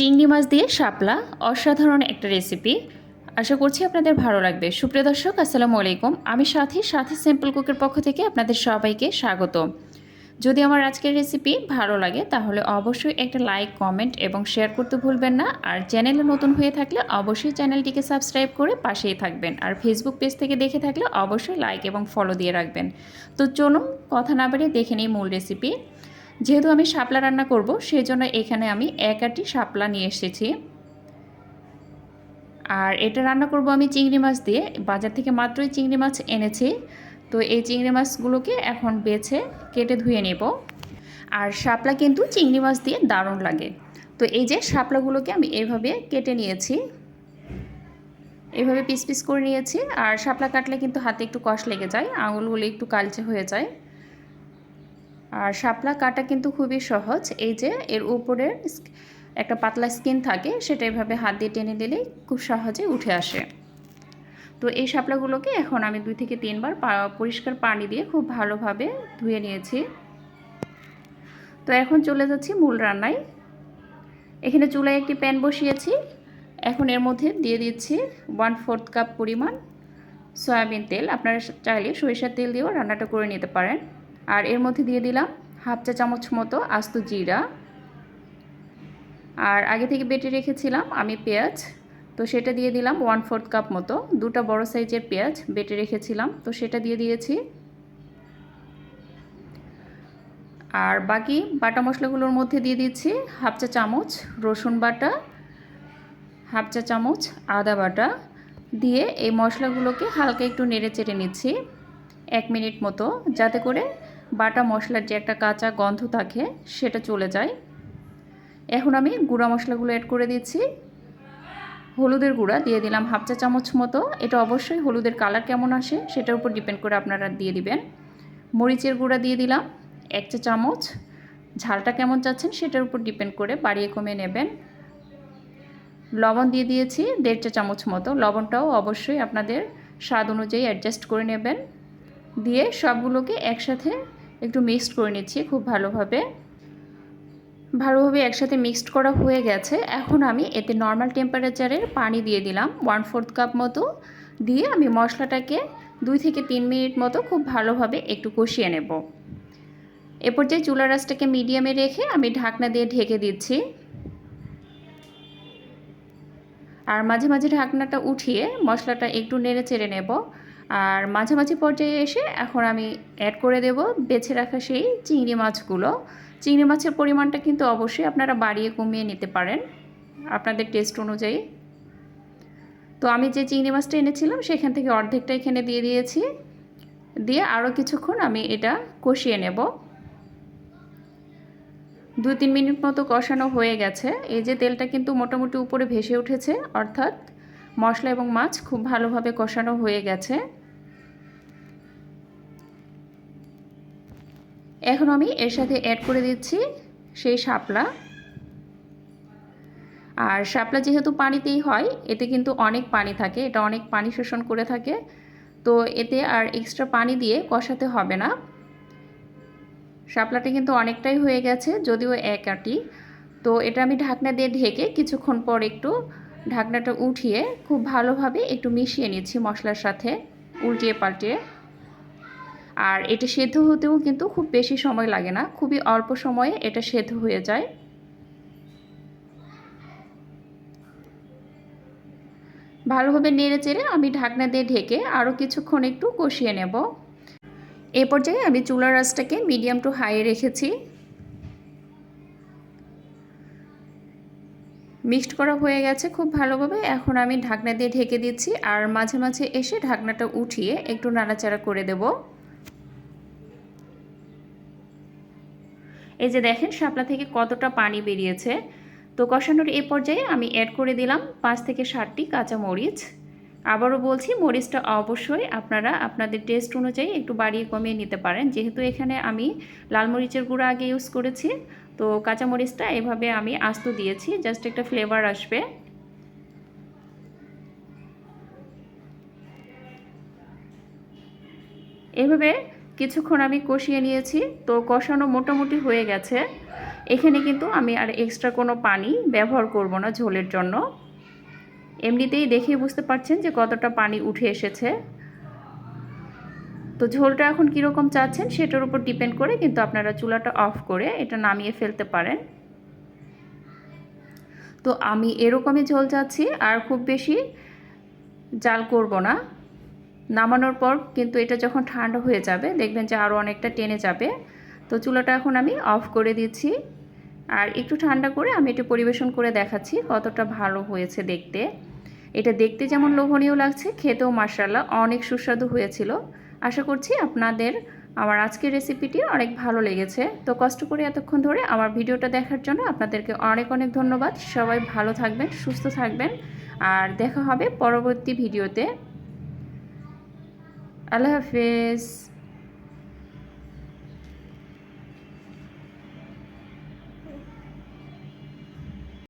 চিংড়ি মাছ দিয়ে শাপলা, অসাধারণ একটা রেসিপি আশা করছি আপনাদের ভালো লাগবে। সুপ্রিয় দর্শক, আসসালামু আলাইকুম। আমি সাথী সাথী সিম্পল কুকের পক্ষ থেকে আপনাদের সবাইকে স্বাগত। যদি আমার আজকের রেসিপি ভালো লাগে, তাহলে অবশ্যই একটা লাইক কমেন্ট এবং শেয়ার করতে ভুলবেন না। আর চ্যানেলে নতুন হয়ে থাকলে অবশ্যই চ্যানেলটিকে সাবস্ক্রাইব করে পাশেই থাকবেন। আর ফেসবুক পেজ থেকে দেখে থাকলে অবশ্যই লাইক এবং ফলো দিয়ে রাখবেন। তো চলুন, কথা না বাড়িয়ে দেখে নিই মূল রেসিপি যেহেতু আমি শাপলা রান্না করব সেই জন্য এখানে আমি এক আটি শাপলা নিয়ে এসেছি। আর এটা রান্না করব আমি চিংড়ি মাছ দিয়ে। বাজার থেকে মাত্রই চিংড়ি মাছ এনেছি। তো এই চিংড়ি মাছগুলোকে এখন বেছে কেটে ধুয়ে নেব। আর শাপলা কিন্তু চিংড়ি মাছ দিয়ে দারুণ লাগে। তো এই যে শাপলাগুলোকে আমি এভাবে কেটে নিয়েছি। এভাবে পিস পিস করে নিয়েছি। আর শাপলা কাটলে কিন্তু হাতে একটু কষ লেগে যায়, আঙুলগুলো একটু কালচে হয়ে যায়। আর শাপলা কাটা কিন্তু খুবই সহজ। এই যে, এর উপরের একটা পাতলা স্কিন থাকে, সেটা এভাবে হাত দিয়ে টেনে দিলেই খুব সহজে উঠে আসে। তো এই শাপলাগুলোকে এখন আমি দুই থেকে তিনবার পরিষ্কার পানি দিয়ে খুব ভালোভাবে ধুয়ে নিয়েছি। তো এখন চলে যাচ্ছি মূল রান্নায়। এখানে চুলায় একটি প্যান বসিয়েছি। এখন এর মধ্যে দিয়ে দিচ্ছি ওয়ান ফোর্থ কাপ পরিমাণ সয়াবিন তেল। আপনারা চাইলে সরিষার তেল দিয়েও রান্নাটা করে নিতে পারেন। আর এর মধ্যে দিয়ে দিলাম হাফ চা চামচ মতো আস্ত জিরা। আর আগে থেকে বেটে রেখেছিলাম আমি পেঁয়াজ। তো সেটা দিয়ে দিলাম ওয়ান ফোর্থ কাপ মতো। দুটা বড় সাইজের পেঁয়াজ বেটে রেখেছিলাম। তো সেটা দিয়ে দিয়েছি। আর বাকি বাটা মশলাগুলোর মধ্যে দিয়ে দিচ্ছি হাফ চা চামচ রসুন বাটা, হাফ চা চামচ আদা বাটা। দিয়ে এই মশলাগুলোকে হালকা একটু নেড়ে চেড়ে নিচ্ছি এক মিনিট মতো, যাতে করে বাটা মশলার যে একটা কাঁচা গন্ধ থাকে, সেটা চলে যায়। এখন আমি গুঁড়া মশলাগুলো অ্যাড করে দিচ্ছি। হলুদের গুঁড়া দিয়ে দিলাম হাফ চা চামচ মতো। এটা অবশ্যই হলুদের কালার কেমন আসে, সেটার উপর ডিপেন্ড করে আপনারা দিয়ে দিবেন। মরিচের গুঁড়া দিয়ে দিলাম এক চা চামচ। ঝালটা কেমন চাচ্ছেন, সেটার উপর ডিপেন্ড করে বাড়িয়ে কমিয়ে নেবেন। লবণ দিয়ে দিয়েছি দেড় চা চামচ মতো। লবণটাও অবশ্যই আপনাদের স্বাদ অনুযায়ী অ্যাডজাস্ট করে নেবেন। দিয়ে সবগুলোকে একসাথে একটু মিক্সড করে নিচ্ছি খুব ভালোভাবে। ভালোভাবে একসাথে মিক্সড করা হয়ে গেছে। এখন আমি এতে নর্মাল টেম্পারেচারের পানি দিয়ে দিলাম ওয়ান ফোর্থ কাপ মতো। দিয়ে আমি মশলাটাকে দুই থেকে তিন মিনিট মতো খুব ভালোভাবে একটু কষিয়ে নেব। এরপর যে চুলা রাসটাকে মিডিয়ামে রেখে আমি ঢাকনা দিয়ে ঢেকে দিচ্ছি। আর মাঝে মাঝে ঢাকনাটা উঠিয়ে মশলাটা একটু নেড়ে চেড়ে নেব। আর মাঝামাঝি পর্যায়ে এসে এখন আমি অ্যাড করে দেব। বেছে রাখা সেই চিংড়ি মাছগুলো। চিংড়ি মাছের পরিমাণটা কিন্তু অবশ্যই আপনারা বাড়িয়ে কমিয়ে নিতে পারেন আপনাদের টেস্ট অনুযায়ী। তো আমি যে চিংড়ি মাছটা এনেছিলাম সেখান থেকে অর্ধেকটা এখানে দিয়ে দিয়েছি। দিয়ে আরও কিছুক্ষণ আমি এটা কষিয়ে নেব। দু তিন মিনিট মতো কষানো হয়ে গেছে। এই যে তেলটা কিন্তু মোটামুটি উপরে ভেসে উঠেছে, অর্থাৎ মশলা এবং মাছ খুব ভালোভাবে কষানো হয়ে গেছে। এখন আমি এর সাথে অ্যাড করে দিচ্ছি সেই শাপলা। আর শাপলা যেহেতু পানিতেই হয়, এতে কিন্তু অনেক পানি থাকে, এটা অনেক পানি শোষণ করে থাকে। তো এতে আর এক্সট্রা পানি দিয়ে কষাতে হবে না। শাপলাটা কিন্তু অনেকটাই হয়ে গেছে, যদিও এক আটি। তো এটা আমি ঢাকনা দিয়ে ঢেকে কিছুক্ষণ পর একটু ঢাকনাটা উঠিয়ে খুব ভালোভাবে একটু মিশিয়ে নিচ্ছি মশলার সাথে, উল্টিয়ে পাল্টিয়ে। আর এটা সেদ্ধ হতেও কিন্তু খুব বেশি সময় লাগে না, খুবই অল্প সময়ে এটা সেদ্ধ হয়ে যায়। ভালোভাবে নেড়ে চেড়ে আমি ঢাকনা দিয়ে ঢেকে আরও কিছুক্ষণ একটু কষিয়ে নেব। এ পর্যায়ে আমি চুলার রাসটাকে মিডিয়াম টু হাই রেখেছি। মিক্সড করা হয়ে গেছে খুব ভালোভাবে, এখন আমি ঢাকনা দিয়ে ঢেকে দিচ্ছি আর মাঝে মাঝে এসে ঢাকনাটা উঠিয়ে একটু নাড়াচাড়া করে দেব। এই যে দেখেন, শাপলা থেকে কতটা পানি বেরিয়েছে। তো কষানোর এই পর্যায়ে আমি অ্যাড করে দিলাম পাঁচ থেকে ষাটটি কাঁচা মরিচ। আবারও বলছি, মরিচটা অবশ্যই আপনারা আপনাদের টেস্ট অনুযায়ী একটু বাড়িয়ে কমিয়ে নিতে পারেন। যেহেতু এখানে আমি লাল মরিচের গুঁড়ো আগে ইউজ করেছি, তো কাঁচামরিচটা এভাবে আমি আস্ত দিয়েছি জাস্ট একটা ফ্লেভার আসবে। এভাবে কিছুক্ষণ আমি কষিয়ে নিয়েছি, তো কষানো মোটামুটি হয়ে গেছে। এখানে কিন্তু আমি আর এক্সট্রা কোনো পানি ব্যবহার করব না ঝোলের জন্য। এমনিতেই দেখে বুঝতে পারছেন যে কতটা পানি উঠে এসেছে। তো ঝোলটা এখন কীরকম চাচ্ছেন সেটার উপর ডিপেন্ড করে কিন্তু আপনারা চুলাটা অফ করে এটা নামিয়ে ফেলতে পারেন। তো আমি এরকমই ঝোল চাচ্ছি, আর খুব বেশি জাল করব না। নামানোর পর কিন্তু এটা যখন ঠান্ডা হয়ে যাবে, দেখবেন যে আরও অনেকটা টেনে যাবে। তো চুলাটা এখন আমি অফ করে দিচ্ছি। আর একটু ঠান্ডা করে আমি এটা পরিবেশন করে দেখাচ্ছি কতটা ভালো হয়েছে দেখতে। এটা দেখতে যেমন লোভনীয় লাগছে, খেতেও মার্শাল্লাহ অনেক সুস্বাদু হয়েছিল। আশা করছি আপনাদের আমার আজকের রেসিপিটি অনেক ভালো লেগেছে। তো কষ্ট করে এতক্ষণ ধরে আমার ভিডিওটা দেখার জন্য আপনাদেরকে অনেক অনেক ধন্যবাদ। সবাই ভালো থাকবেন, সুস্থ থাকবেন। আর দেখা হবে পরবর্তী ভিডিওতে। আল্লাহ হাফেজ।